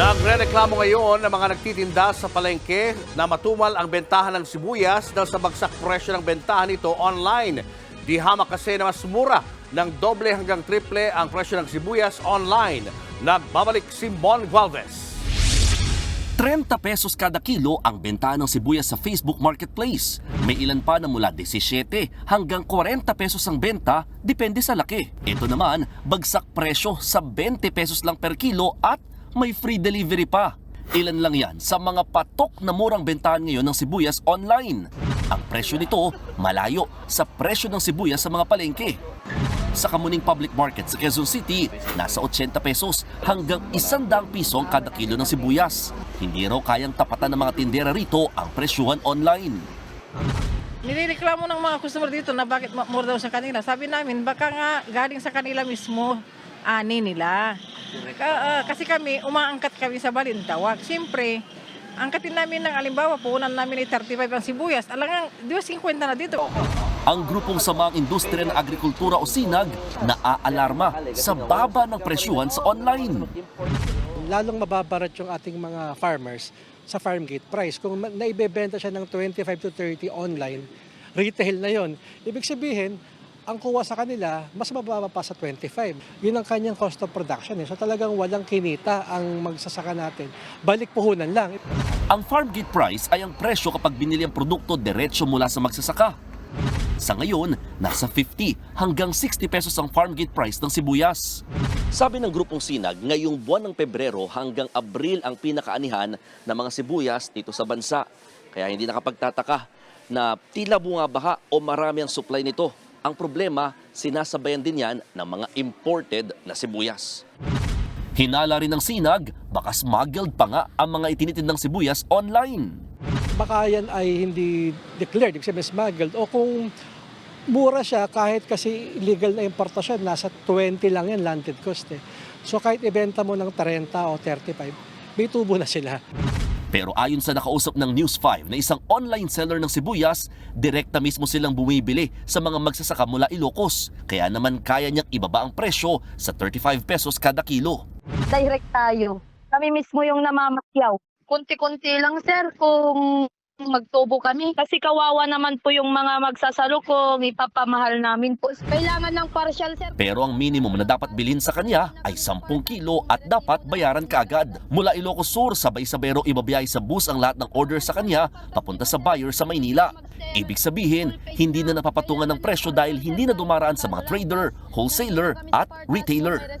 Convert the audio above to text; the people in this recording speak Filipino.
Nagre-reklamo ngayon ng mga nagtitinda sa palengke na matumal ang bentahan ng sibuyas dahil sa bagsak presyo ng bentahan nito online. Di hamak kasi na mas mura ng doble hanggang triple ang presyo ng sibuyas online. Nagbabalik si Mon Gualvez. 30 pesos kada kilo ang benta ng sibuyas sa Facebook Marketplace. May ilan pa na mula 17 hanggang 40 pesos ang benta, depende sa laki. Ito naman, bagsak presyo sa 20 pesos lang per kilo at may free delivery pa. Ilan lang yan sa mga patok na murang bentahan ngayon ng sibuyas online. Ang presyo nito malayo sa presyo ng sibuyas sa mga palengke. Sa Kamuning Public Market sa Quezon City, nasa 80 pesos hanggang 100 piso ang kada kilo ng sibuyas. Hindi raw kayang tapatan ng mga tindera rito ang presyuhan online. Nireklamo ng mga customer dito na bakit more daw sa kanila. Sabi namin, baka nga galing sa kanila mismo ani nila. Ah, kasi kami, umaangkat kami sa Balintawak. Siyempre, angkatin namin ng alimbawa, puunan namin ay 35 ang sibuyas. Alangang, di ba 50 na dito? Ang grupong samang industriya ng agrikultura o SINAG naaalarma sa baba ng presyuhan sa online. lalong mababarat yung ating mga farmers sa farm gate price. Kung naibebenta siya ng 25 to 30 online, retail na yon. Ibig sabihin, ang kuha sa kanila, mas mababa pa sa 25. Yun ang kanyang cost of production. Eh. So talagang walang kinita ang magsasaka natin. Balik puhunan lang. Ang farm gate price ay ang presyo kapag binili ang produkto diretsyo mula sa magsasaka. Sa ngayon, nasa 50 hanggang 60 pesos ang farm gate price ng sibuyas. Sabi ng grupong Sinag, ngayong buwan ng Pebrero hanggang Abril ang pinakaanihan ng mga sibuyas dito sa bansa. Kaya hindi nakapagtataka na tila bungabaha o marami ang supply nito. Ang problema, sinasabayan din yan ng mga imported na sibuyas. Hinala rin ng Sinag, baka smuggled pa nga ang mga itinitindang sibuyas online. Baka yan ay hindi declared, ibig sabihin smuggled. O kung mura siya, kahit kasi illegal na importasyon, nasa 20 lang yan landed cost eh. So kahit ibenta mo ng 30 o 35, may tubo na sila. Pero ayon sa nakausap ng News 5 na isang online seller ng sibuyas, direkta mismo silang bumibili sa mga magsasaka mula Ilocos. Kaya naman kaya niyang ibaba ang presyo sa 35 pesos kada kilo. direct tayo. Kami mismo yung namamakyaw. Kunti-kunti lang sir kung magtubo kami. Kasi kawawa naman po yung mga magsasalo kung ipapamahal namin po. Kailangan ng partial sir. Pero ang minimum na dapat bilhin sa kanya ay 10 kilo at dapat bayaran kaagad. Mula Ilocos Sur, sabay-sabero ibabiyay sa bus ang lahat ng order sa kanya papunta sa buyer sa Maynila. Ibig sabihin, hindi na napapatungan ng presyo dahil hindi na dumaraan sa mga trader, wholesaler at retailer.